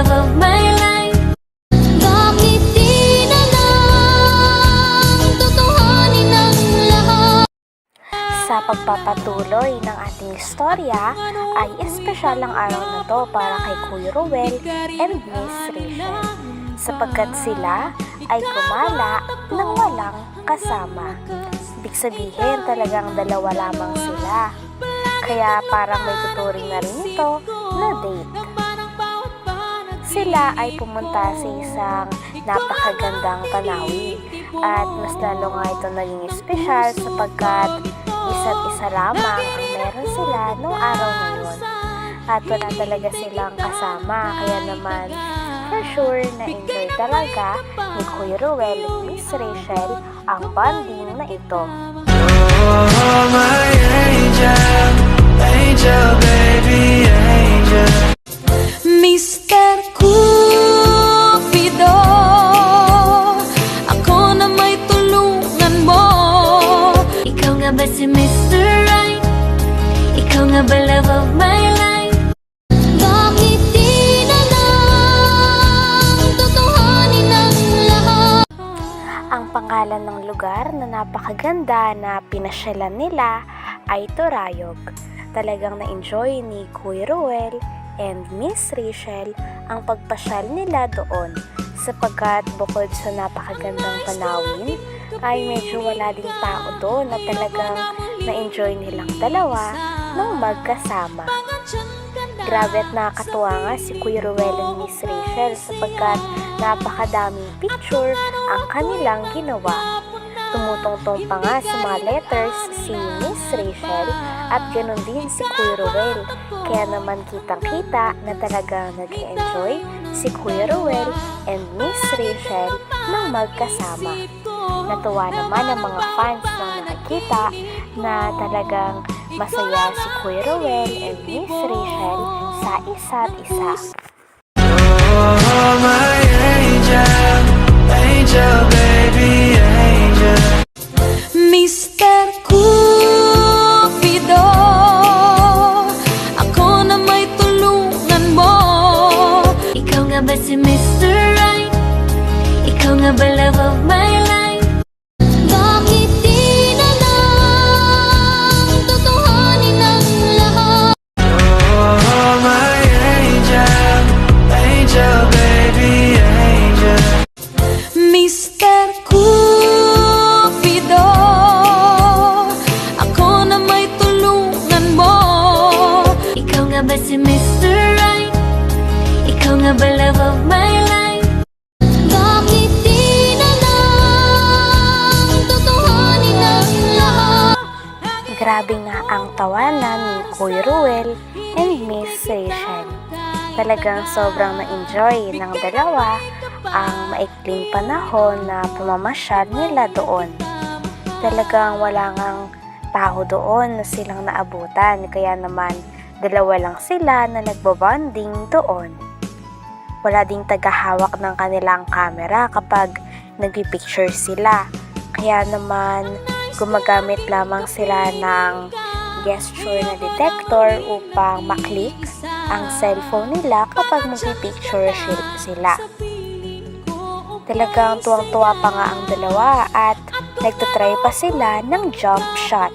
Sa pagpapatuloy ng ating istorya ay espesyal ang araw na to para kay Kuya Ruel and Miss Rachel sapagkat sila ay gumala ng walang kasama. Ibig sabihin talagang dalawa lamang sila. Kaya parang may tuturing na rin ito na date. Sila ay pumunta sa isang napakagandang tanawin at mas lalo nga ito naging espesyal sapagkat isa't isa lamang ang meron sila nung araw na yun. At wala talaga silang kasama kaya naman for sure na enjoy talaga ni Kuya Ruel at Miss Rachel ang bonding na ito. Oh, my angel, angel, baby, angel. Mr. Tutuhanin ang lahat? Ang pangalan ng lugar na napakaganda na pinasyalan nila ay Torayog. Talagang na-enjoy ni Kuya Ruel and Miss Rachel ang pagpasyal nila doon sapagkat bukod sa napakagandang panawin ay medyo wala ding tao doon na talagang na-enjoy nilang dalawa nang magkasama. Grabe at nakakatuwa nga si Kuya Ruel and Miss Rachel sapagkat napakadaming picture ang kanilang ginawa. Tumutungtong pa nga sa mga letters si Miss Rachel at ganoon din si Kuya Ruel. Kaya naman kitang kita na talagang nag-enjoy si Kuya Ruel and Miss Rachel nang magkasama. Natuwa naman ang mga fans nang nakakita na talagang masaya si Kuya Ruel and Miss Rachel sa isa't isa. Oh, my angel, angel, Kuya Ruel and Miss Rachel. Talagang sobrang na-enjoy ng dalawa ang maikling panahon na pumamasyal nila doon. Talagang wala ngang tao doon na silang naabutan kaya naman dalawa lang sila na nagbabonding doon. Wala ding tagahawak ng kanilang camera kapag nagpipicture sila. Kaya naman gumagamit lamang sila ng gesture na detector upang maklik ang cellphone nila kapag magpipicture sil- sila. Talagang tuwang-tuwa pa nga ang dalawa at nagtatry pa sila ng jump shot.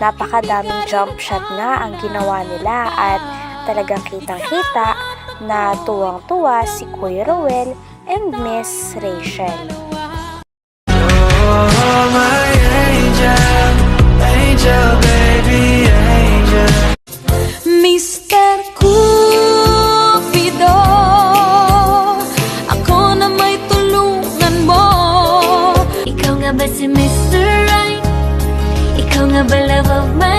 Napakadaming jump shot nga ang ginawa nila at talagang kitang-kita na tuwang-tuwa si Kuya Ruel and Miss Rachel. Oh, my ba si Mr. Right? Ikaw nga ba love of my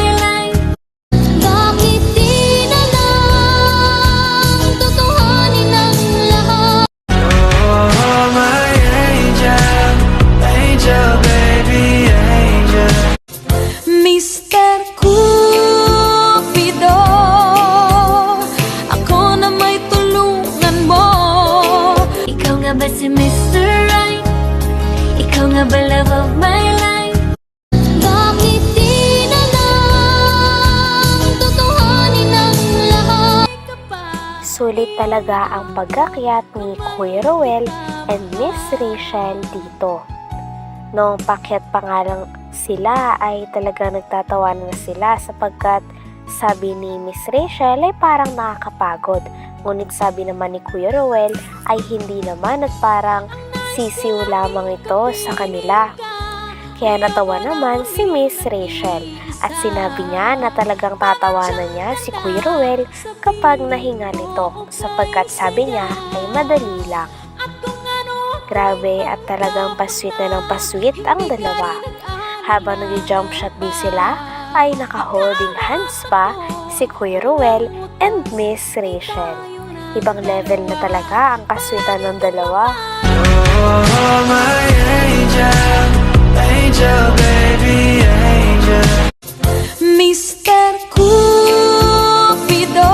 Sulit talaga ang pagkakyat ni Kuya Ruel and Miss Rachel dito. Noong pakyat pa nga lang sila ay talagang nagtatawanan na sila sapagkat sabi ni Miss Rachel ay parang nakakapagod. Ngunit sabi naman ni Kuya Ruel ay hindi naman at parang sisiw lamang ito sa kanila. Kaya natawa naman si Miss Rachel at sinabi niya na talagang tatawanan niya si Kuya Ruel kapag nahinga nito sapagkat sabi niya ay madali lang. Grabe at talagang pasweet na ng pasweet ang dalawa. Habang nag-jump shot din sila ay naka-holding hands pa si Kuya Ruel and Miss Rachel. Ibang level na talaga ang kaswitan ng dalawa. Oh, my angel, angel, baby, angel. Mr. Cupido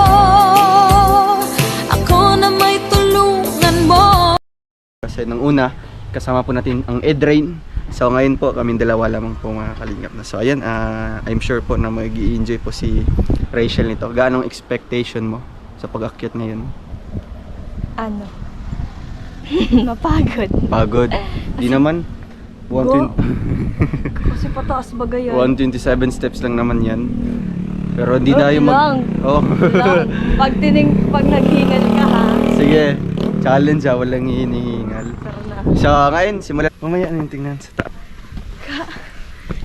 Ako na may tulungan mo Kasi nung una, kasama po natin ang Edrain. So ngayon po, kaming dalawa lamang po mga kalingap na. So ayan, ah, I'm sure po na mag enjoy po si Rachel nito. Gaano ang expectation mo sa pag-akyat ngayon? ano, mapagod. Pagod? Di naman. 120 Kasi pataas bagay yan. 127 steps lang naman yan. Pero hindi Oh, na yung lang. Oh. Lang, pag tining, pag naghingal ka ha, Sige, challenge ha, walang hinihingal. tara na. So ngayon, simulan. Mamaya na yung tingnan sa ta.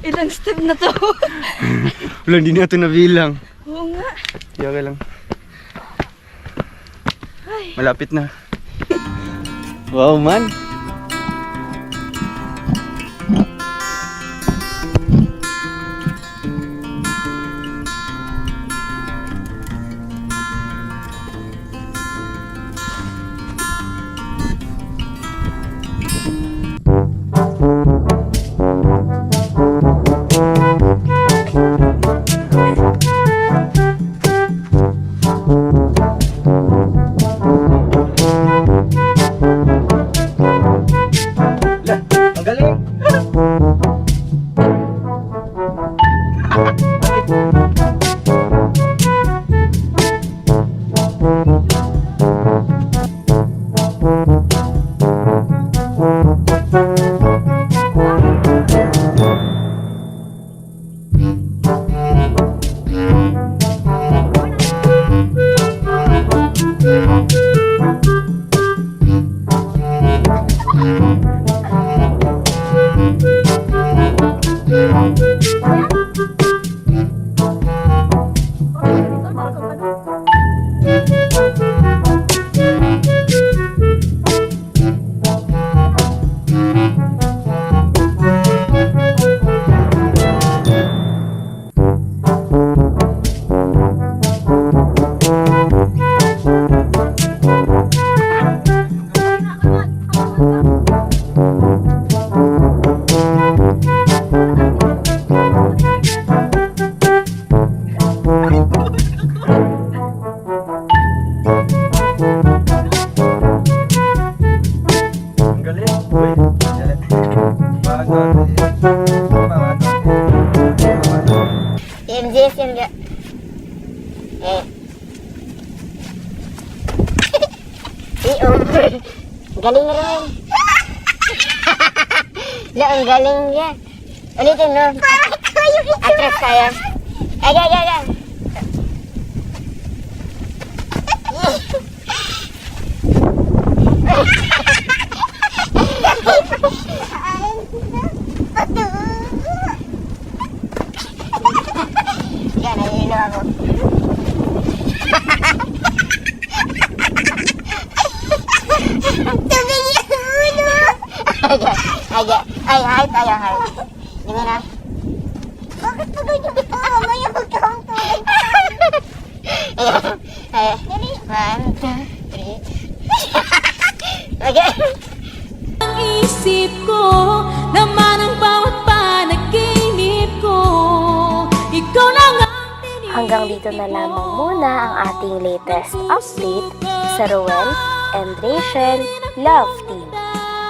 Ilang step na to? Wala, hindi na ito nabilang. Oo nga. Di okay lang. Malapit na. Wow man. Pagod. Pagod. MJ yung ga... Eh. si Umar. Galing na naman. La, ang galing niya. Ulitin no. Atras kaya. Ay, ay, ay, ay. Yan, nahihilo ako. Ang tubig yung ulo! Ay, ay, ay, ay, ay. Ganyan na. Bakit pa ganyan ito? Mamaya magkakang tubig. Ayan. Ay, one, two, three. Okay. Ang isip ko Naman ang bawat panaginip ko Ikaw lang ang Hanggang dito na lamang muna ang ating latest update sa Ruel and Rachel Love Team.